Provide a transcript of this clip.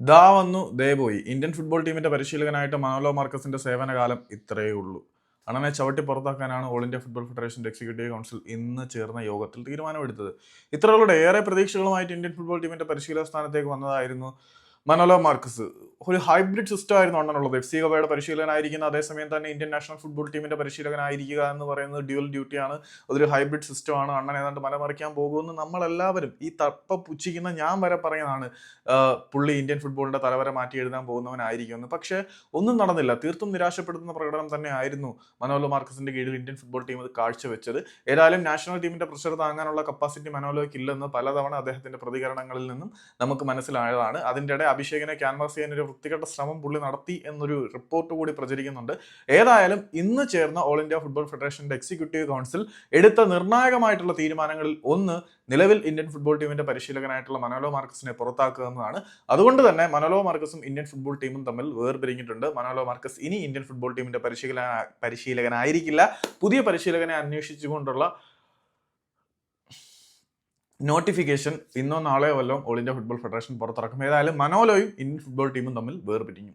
ദാ വന്നു ദേ പോയി. ഇന്ത്യൻ ഫുട്ബോൾ ടീമിന്റെ പരിശീലകനായിട്ട് മനോലോ മാർക്കസിന്റെ സേവനകാലം ഇത്രയേ ഉള്ളൂ. അണനെ ചവിട്ടി പുറത്താക്കാനാണ് ഓൾ ഇന്ത്യ ഫുട്ബോൾ ഫെഡറേഷന്റെ എക്സിക്യൂട്ടീവ് കൗൺസിൽ ഇന്ന് ചേർന്ന യോഗത്തിൽ തീരുമാനമെടുത്തത്. ഇത്രകളുടെ ഏറെ പ്രതീക്ഷകളുമായിട്ട് ഇന്ത്യൻ ഫുട്ബോൾ ടീമിന്റെ പരിശീലക സ്ഥാനത്തേക്ക് വന്നതായിരുന്നു മനോലോ മാർക്കസ് ഒരു ഹൈബ്രിഡ് സിസ്റ്റം ആയിരുന്നു അണ്ണനുള്ളത്. എഫ് സി ഗവയുടെ പരിശീലകനായിരിക്കുന്ന അതേസമയം തന്നെ ഇന്ത്യൻ നാഷണൽ ഫുട്ബോൾ ടീമിന്റെ പരിശീലകനായിരിക്കുക എന്ന് പറയുന്നത് ഡ്യുവൽ ഡ്യൂട്ടിയാണ് അതൊരു ഹൈബ്രിഡ് സിസ്റ്റമാണ് അണ്ണൻ ഏതാണ്ട് മലമറിക്കാൻ പോകുമെന്ന് നമ്മളെല്ലാവരും ഈ തപ്പ പുച്ഛിക്കുന്ന ഞാൻ വരെ പറയുന്നതാണ്. പുള്ളി ഇന്ത്യൻ ഫുട്ബോളിന്റെ തലവരെ മാറ്റി എഴുതാൻ പോകുന്നവനായിരിക്കുമെന്ന്. പക്ഷേ ഒന്നും നടന്നില്ല. തീർത്തും നിരാശപ്പെടുത്തുന്ന പ്രകടനം തന്നെ ആയിരുന്നു മനോലോ മാർക്കസിന്റെ കീഴിൽ ഇന്ത്യൻ ഫുട്ബോൾ ടീം അത് കാഴ്ചവെച്ചത്. ഏതായാലും നാഷണൽ ടീമിന്റെ പ്രഷർ താങ്ങാനുള്ള കപ്പാസിറ്റി മനോലോയ്ക്ക് ഇല്ലെന്ന് പലതവണ അദ്ദേഹത്തിന്റെ പ്രതികരണങ്ങളിൽ നിന്നും നമുക്ക് മനസ്സിലായതാണ്. അതിന്റെ അഭിഷേകിനെ ക്യാൻവാസ് ചെയ്യാൻ ഒരു വൃത്തികെട്ട ശ്രമം പുള്ളി നടത്തി എന്നൊരു റിപ്പോർട്ട് കൂടി പ്രചരിക്കുന്നുണ്ട്. ഏതായാലും ഇന്ന് ചേർന്ന ഓൾ ഇന്ത്യ ഫുട്ബോൾ ഫെഡറേഷന്റെ എക്സിക്യൂട്ടീവ് കൗൺസിൽ എടുത്ത നിർണായകമായിട്ടുള്ള തീരുമാനങ്ങളിൽ ഒന്ന് നിലവിൽ ഇന്ത്യൻ ഫുട്ബോൾ ടീമിന്റെ പരിശീലകനായിട്ടുള്ള മനോലോ മാർക്കസിനെ പുറത്താക്കുക എന്നതാണ്. അതുകൊണ്ട് തന്നെ മനോലോ മാർക്കസും ഇന്ത്യൻ ഫുട്ബോൾ ടീമും തമ്മിൽ വേർപിരിഞ്ഞിട്ടുണ്ട്. മനോലോ മാർക്കസ് ഇനി ഇന്ത്യൻ ഫുട്ബോൾ ടീമിന്റെ പരിശീലന പരിശീലകനായിരിക്കില്ല. പുതിയ പരിശീലകനെ അന്വേഷിച്ചുകൊണ്ടുള്ള നോട്ടിഫിക്കേഷൻ ഇന്നോ നാളെയോ വല്ലോ ഓൾ ഇന്ത്യ ഫുട്ബോൾ ഫെഡറേഷൻ പുറത്തിറക്കും. ഏതായാലും മനോലോയും ഇന്ത്യൻ ഫുട്ബോൾ ടീമും തമ്മിൽ വേർപിരിഞ്ഞു.